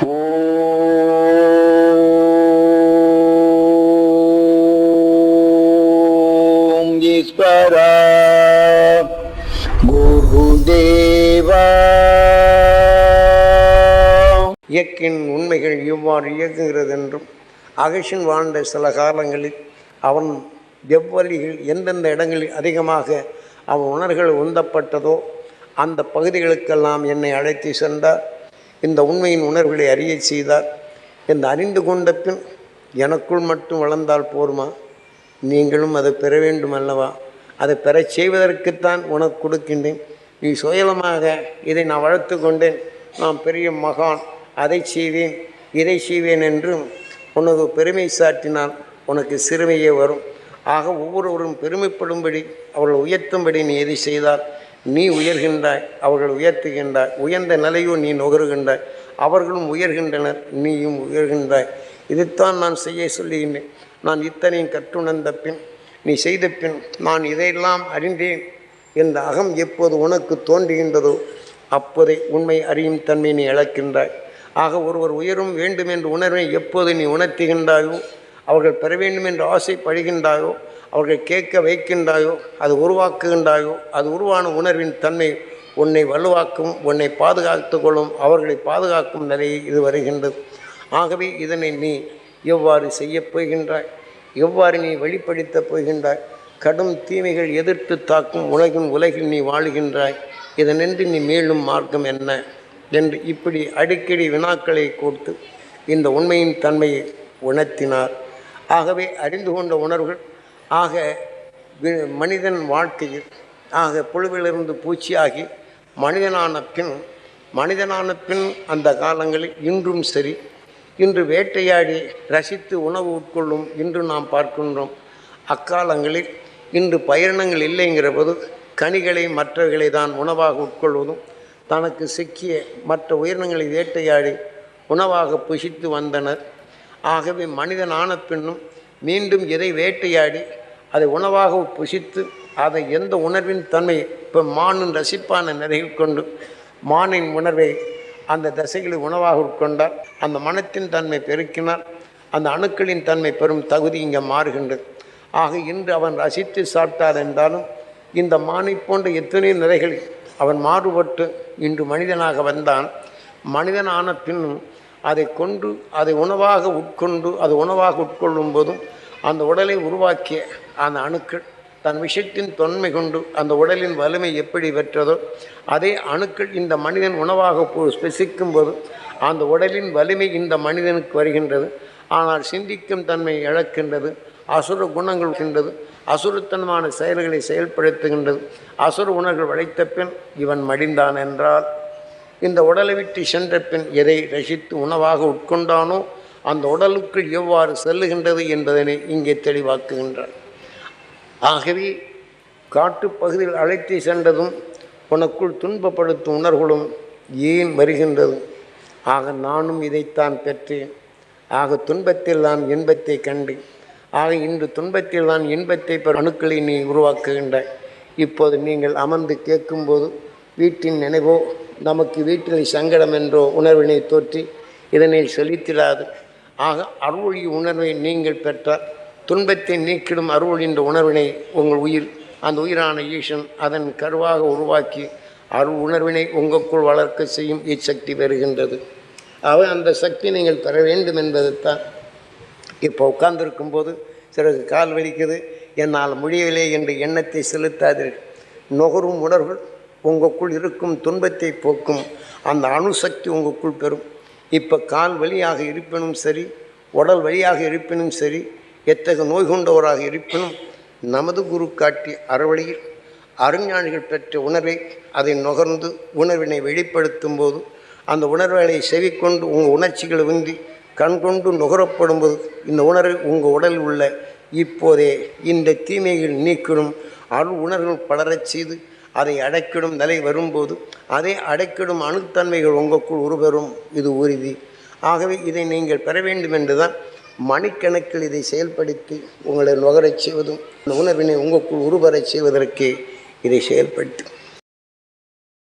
ஓம் ஈஸ்வரா. குருதேவா. இயக்கின் உண்மைகள் இவ்வாறு இயக்குகிறது என்றும் அகஷன் வாழ்ந்த சில காலங்களில் அவன் எவ்வழிகள் எந்தெந்த இடங்களில் அதிகமாக அவன் உணர்வுகள் உந்தப்பட்டதோ அந்த பகுதிகளுக்கெல்லாம் என்னை அழைத்து சென்றார். இந்த உண்மையின் உணர்வுகளை அறியச் செய்தார். இந்த அறிந்து கொண்ட பின் எனக்குள் மட்டும் வளர்ந்தால் போருமா? நீங்களும் அதை பெற வேண்டும் அல்லவா? அதை பெறச் செய்வதற்குத்தான் உனக்கு கொடுக்கின்றேன். நீ சுயலமாக இதை நான் வளர்த்து கொண்டேன். நான் பெரிய மகான். அதை செய்வேன் இதை செய்வேன் என்றும் உனது பெருமை சாட்டினால் உனக்கு சிறுமையே வரும். ஆக ஒவ்வொருவரும் பெருமைப்படும்படி அவர்கள் உயர்த்தும்படி நீ எதை செய்தால் நீ உயர்கின்றாய் அவர்கள் உயர்த்துகின்றாய் உயர்ந்த நிலையோ நீ நுகருகின்றாய் அவர்களும் உயர்கின்றனர் நீயும் உயர்கின்றாய். இதைத்தான் நான் செய்ய சொல்லுகின்றேன். நான் இத்தனையும் கற்றுணர்ந்த பின் நீ செய்த பின் நான் இதையெல்லாம் அறிந்தேன். என்ற அகம் எப்போது உனக்கு தோன்றுகின்றதோ அப்போதே உண்மை அறியும் தன்மை நீ இழக்கின்றாய். ஆக ஒருவர் உயரும் வேண்டும் என்ற உணர்வை எப்போது நீ உணர்த்துகின்றாயோ அவர்கள் பெற வேண்டும் என்று ஆசைப்படுகின்றாயோ அவர்கள் கேட்க வைக்கின்றாயோ அது உருவாக்குகின்றாயோ அது உருவான உணர்வின் தன்மை உன்னை வலுவாக்கும் உன்னை பாதுகாத்து கொள்ளும் அவர்களை பாதுகாக்கும் நிலையை இது வருகின்றது. ஆகவே இதனை நீ எவ்வாறு செய்யப் போகின்றாய்? எவ்வாறு நீ வெளிப்படுத்தப் போகின்றாய்? கடும் தீமைகள் எதிர்த்து தாக்கும் உலகின் உலகில் நீ வாழுகின்றாய். இதனின்றி நீ மேலும் மார்க்கம் என்ன? என்று இப்படி அடிக்கடி வினாக்களை கொடுத்து இந்த உண்மையின் தன்மையை உணர்த்தினார். ஆகவே அறிந்து கொண்ட உணர்வுகள் ஆக வி- மனிதன் வாழ்க்கையில் ஆக புழுவிலிருந்து பூச்சியாகி மனிதனான பின் மனிதனான பின் அந்த காலங்களில் இன்றும் சரி. இன்று வேட்டையாடி ரசித்து உணவு உட்கொள்ளும் இன்று நாம் பார்க்கின்றோம். அக்காலங்களில் இன்று பயிரினங்கள் இல்லைங்கிற போது கனிகளை மற்றவைகளை தான் உணவாக உட்கொள்வதும் தனக்கு சிக்கிய மற்ற உயிரினங்களை வேட்டையாடி உணவாக புசித்து வந்தனர். ஆகவே மனிதனான பின்னும் மீண்டும் எதை வேட்டையாடி அதை உணவாக புசித்து அதை எந்த உணர்வின் தன்மை இப்போ மானின் ரசிப்பான நிலையில் கொண்டு மானின் உணர்வை அந்த தசைகளை உணவாக உட்கொண்டால் அந்த மனத்தின் தன்மை பெருக்கினால் அந்த அணுக்களின் தன்மை பெறும் தகுதி இங்கே மாறுகின்றது. ஆக இன்று அவன் ரசித்து சாப்பிட்டார் என்றாலும் இந்த மானை போன்ற எத்தனை நிலைகளில் அவன் மாறுபட்டு இன்று மனிதனாக வந்தான். மனிதனான பின்னும் அதை கொண்டு அதை உணவாக உட்கொண்டு அது உணவாக உட்கொள்ளும் போதும் அந்த உடலை உருவாக்கிய அந்த அணுக்கள் தன் விஷயத்தின் தொன்மை கொண்டு அந்த உடலின் வலிமை எப்படி பெற்றதோ அதே அணுக்கள் இந்த மனிதன் உணவாக ஸ்பெசிக்கும் போது அந்த உடலின் வலிமை இந்த மனிதனுக்கு வருகின்றது. ஆனால் சிந்திக்கும் தன்மை இழக்கின்றது அசுர குணங்கள் இருக்கின்றது அசுரத்தனமான செயல்களை செயல்படுத்துகின்றது. அசுர உணர்வுகள் வளைத்த பின் இவன் மடிந்தான் என்றால் இந்த உடலை விட்டு சென்ற பின் எதை ரசித்து உணவாக உட்கொண்டானோ அந்த உடலுக்குள் எவ்வாறு செல்லுகின்றது என்பதனை இங்கே தெளிவாக்குகின்றார். ஆகவே காட்டுப்பகுதியில் அழைத்து சென்றதும் உனக்குள் துன்பப்படுத்தும் உணர்வுகளும் ஏன் வருகின்றது? ஆக நானும் இதைத்தான் பெற்றேன். ஆக துன்பத்தில் நான் இன்பத்தை கண்டு ஆக இன்று துன்பத்தில் நான் இன்பத்தை பெற அணுக்களை நீ உருவாக்குகின்றாய். இப்போது நீங்கள் அமர்ந்து கேட்கும்போது வீட்டின் நினைவோ நமக்கு வீட்டில் சங்கடம் என்றோ உணர்வினை தோற்றி இதனை செலுத்திடாது. ஆக அருளொளி உணர்வை நீங்கள் பெற்றால் துன்பத்தை நீக்கிடும் அருள் என்ற உணர்வினை உங்கள் உயிர் அந்த உயிரான ஈசன் அதன் கருவாக உருவாக்கி அருள் உணர்வினை உங்களுக்குள் வளர்க்க செய்யும் இச்சக்தி வருகின்றது ஆக அந்த சக்தி நீங்கள் பெற வேண்டும் என்பதைத்தான் இப்போ உட்கார்ந்திருக்கும் போது சிறகு கால் வலிக்குது. என்னால் முடியவில்லை என்ற எண்ணத்தை செலுத்தாதீர்கள். நுகரும் உணர்வுகள் உங்களுக்குள் இருக்கும் துன்பத்தை போக்கும். அந்த அணுசக்தி உங்களுக்குள் பெறும். இப்போ கால் வழியாக இருப்பினும் சரி உடல் வழியாக இருப்பினும் சரி எத்தகைய நோய் கொண்டவராக இருப்பினும் நமது குரு காட்டி அறவழியில் அருஞானிகள் பெற்ற உணர்வை அதை நுகர்ந்து உணர்வினை வெளிப்படுத்தும் போது அந்த உணர்வுகளை செவிக்கொண்டு உங்கள் உணர்ச்சிகளை உந்தி கண்கொண்டு நுகரப்படும்போது இந்த உணர்வு உங்கள் உடலில் உள்ள இப்போதே இந்த தீமைகள் நீக்கணும் அருள் உணர்வுகள் பலரச் செய்து அதை அடைக்கிடும் நிலை வரும்போது அதை அடைக்கிடும் அணுத்தன்மைகள் உங்களுக்குள் உருவரும். இது உறுதி. ஆகவே இதை நீங்கள் பெற வேண்டும் என்றுதான் மணிக்கணக்கில் இதை செயல்படுத்தி உங்களை நுகரச் செய்வதும் இந்த உணர்வினை உங்களுக்குள் உருவரச் செய்வதற்கு இதை செயல்படுத்தும்.